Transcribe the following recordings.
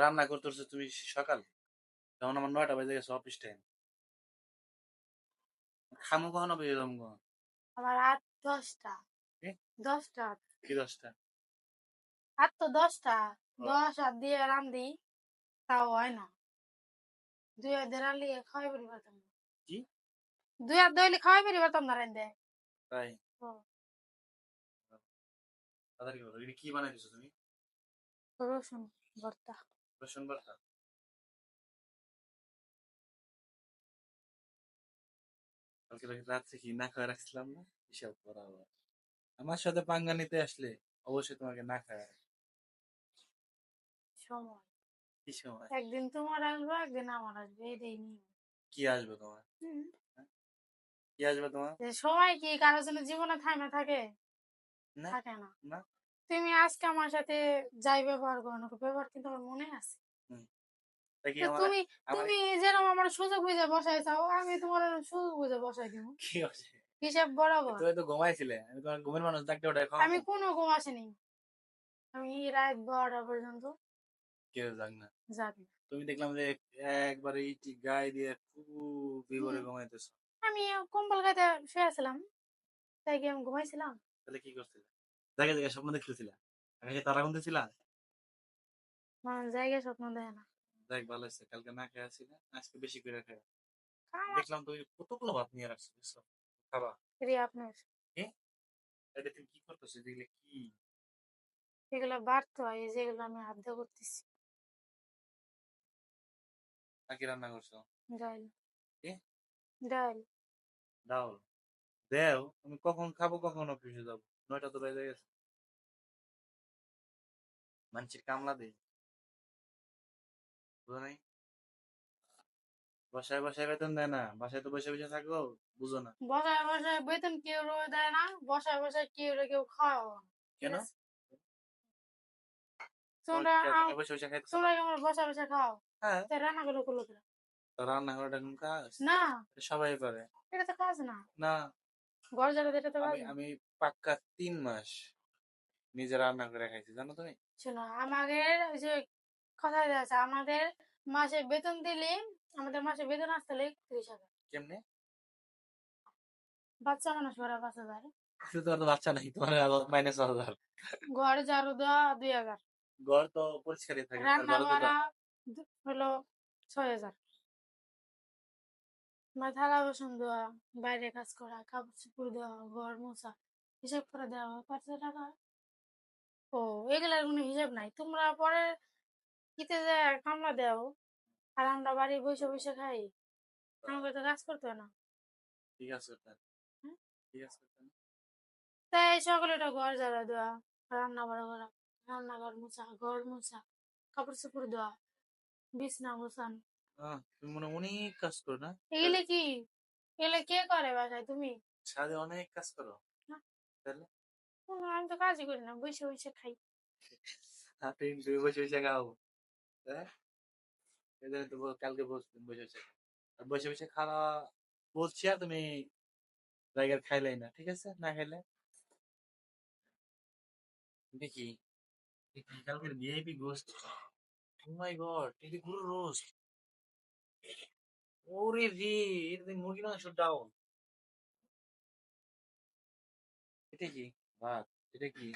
রান্না করতে তুমি সকাল? তখন আমার নয়টা বাজে গেছে অফিস টাইম খামো কখনো বেরোম গো আমার রাত দশটা? দশটা। কি দশটা? আর তো দশটা। দশ আর দিয়ে রান্ধি তাও হয় না। দুই হাত দিয়ে খাওয়াই পারি পারতাম কি? দুই হাত দইলে খাওয়াই পারি পারতাম না রান্ধে তাই? কি বানাই দিছো তুমি? রসুন ভর্তা রসুন ভর্তা কালকে রাতে- রাত্রে কি না খাওয়া রাখছিলাম না? হিসাব করা আমার সাথে পাঙ্গা নিতে আসলে অবশ্যই তোমাকে না খাওয়া সময়। কি সময়? একদিন তোমার আসবে একদিন আমার আসবে এটাই নিয়ম কি আসবে তোমার? হুম। কি আসবে তোমার? সময় কি কারোর জন্য জীবনে থামে থাকে? না থাকে না। না। তুমি আজকে আমার সাথে যাই ব্যবহার করো না ব্যবহার কিন্তু আমার মনে আছে। তুমি তুমি যেরকম আমার সুযোগ বুঝে বসাই চাও আমি তোমার সুযোগ বুঝে বসাই দিব। হিসাব বরাবর। তুমি তো ঘুমাইছিলে আমি তোমার ঘুমের মানুষ ডাকতে ওটা আমি কোনো ঘুম আসেনি। আমি রাত বারোটা পর্যন্ত কেউ যাক না। তুমি দেখলাম যে একবারে গায়ে দিয়ে খুবই করে ঘুমাইতেছো। আমি কম্বল গাইতে শুয়েছিলাম তাই কি আমি ঘুমাইছিলাম? তাহলে কি করছিলে? জায়গায় জায়গায় স্বপ্ন দেখতেছিলা? তারা গুনতেছিলা? জায়গায় স্বপ্ন দেয় না। দেখ ভালো হয়েছে। কালকে না খেয়ে আসি না আজকে বেশি করে আমার দেখলাম তুমি কতগুলো ভাত নিয়ে রাখছো বুঝছ? খাবা। ফিরে আপনার। এটা তুমি কি করতেছো? কি? এগুলো বাড়তো হয় যেগুলো আমি আদ্য করতেছি। নাকি রান্না করছ? কি? ডাইল দাও দেও আমি কখন খাব কখন অফিসে যাব? নয়টা তো বেজে গেছে। মানুষের কামলা দেই বুঝো নাই? বাসায় বাসায় বেতন দেয় না। বাসায় তো বসে বসে থাকো বুঝো না। বসায় বসায় বেতন কেউ রয়ে দেয় না বসায় বসায় কেউ কেউ খাওয়াও কেন? তোমরা তোমরা আমার খাও? হ্যাঁ। রান্না করে? করল রান্না করাটা কোন কাজ? না। সবাই পারে এটা তো কাজ না। না। ঘর যারা এটা তো কাজ আমি পাক্কা তিন মাস নিজে রান্না করে খাইছি জানো তুমি? শোনো আমাদের ওই যে কথা আছে আমাদের মাসে বেতন দিলে আমাদের মাসে বেতন আসতে ত্রিশ হাজার। কেমনে? বাচ্চা মানুষ ভরা পাঁচ হাজার। তোমার তো বাচ্চা নাই তোমার মাইনাস হাজার। ঘর ঝাড়ু দেওয়া দুই হাজার। ঘর তো পরিষ্কারই থাকে রান্না করা হলো ছয় হাজার। আমার থালা বাসন দেওয়া বাইরে কাজ করা কাপড় চোপড় দেওয়া ঘর মোছা হিসাব করে দেওয়া পাঁচশো টাকা। ও এগুলার কোনো হিসাব নাই। তোমরা পরে কিতে যে কামলা দেও আর আমরা বাড়ি বসে বসে খাই। আমাকে তো কাজ করতে না। ঠিক আছে। ঠিক আছে তাই সকালে একটা ঘর ঝাড়া দেওয়া রান্না বাড়া করা রান্নাঘর মোছা ঘর মোছা কাপড় চোপড় দেওয়া বিছনা গোছান আহ, তুমি মনে হয় অনেক কাজ করো না? এগুলো কি? এগুলো কে করে বাসায়? তুমি? সাথে অনেক কাজ করো। না। তাহলে? আমি তো কাজই করি না বসে বসে খাই। আপনি তুমি বসে বসে খাও। হ্যাঁ? এই জন্য তো বল- কালকে বসে বসে খাও। আর বসে বসে খাওয়া বলছি আর তুমি জায়গার খাইলাই না ঠিক আছে? না খাইলে? দেখি দেখি কালকের VIP ghost oh my god এটা পুরো রোস্ট ওরে রে এটা মুরগি মাংস ডাউন এটা কি ভাত এটা কি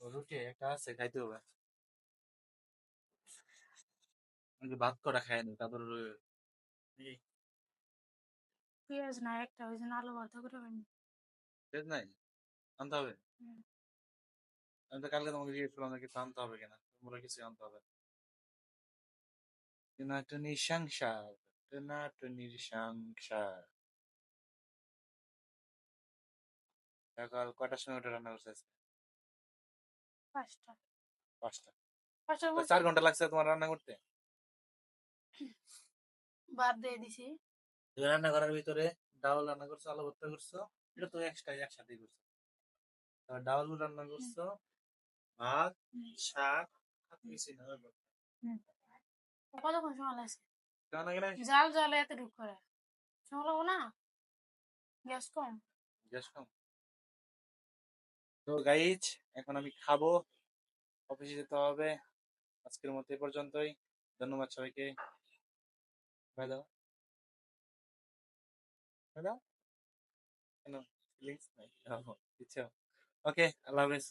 রুটি একটা আছে খাইতে হবে ভাত করা খাই না তারপর পেঁয়াজ না একটা ওই জন্য আলু ভর্তা করে বানি পেঁয়াজ নাই আনতে হবে হুম। আমি তো কালকে তোমাকে জিজ্ঞেস করলাম কিছু আনতে হবে কিনা তোমরা কিছু আনতে হবে টনাটনি সংসার টনাটনির সংসার সকাল কটার সময় ওটা রান্না করছে আজকে? পাঁচটা। পাঁচটা। পাঁচটার তো মধ্যে চার ঘণ্টা লাগছে তোমার রান্না করতে? বাদ দিয়ে দিছি। তুমি রান্না করার ভিতরে ডাউল রান্না করছ আলু ভর্তা করছ এটা তো এক্সট্রা একসাথেই করছ। তারপর রান্না করছ ভাত শাক আর কিছুই না কতক্ষণ সময় লাগছে? কেমন লাগে না জাল জলে এত ঢুক করে। সময় লাগবো না? গ্যাস কম? গ্যাস কম। তো গাইজ এখন আমি খাব। অফিসে যেতে হবে। আজকের মতো এই পর্যন্তই। ধন্যবাদ সবাইকে। বাই দাও। বাই দাও। কেন? ফিলিংস নাই। ইচ্ছা। ওকে আল্লাহ হাফেজ।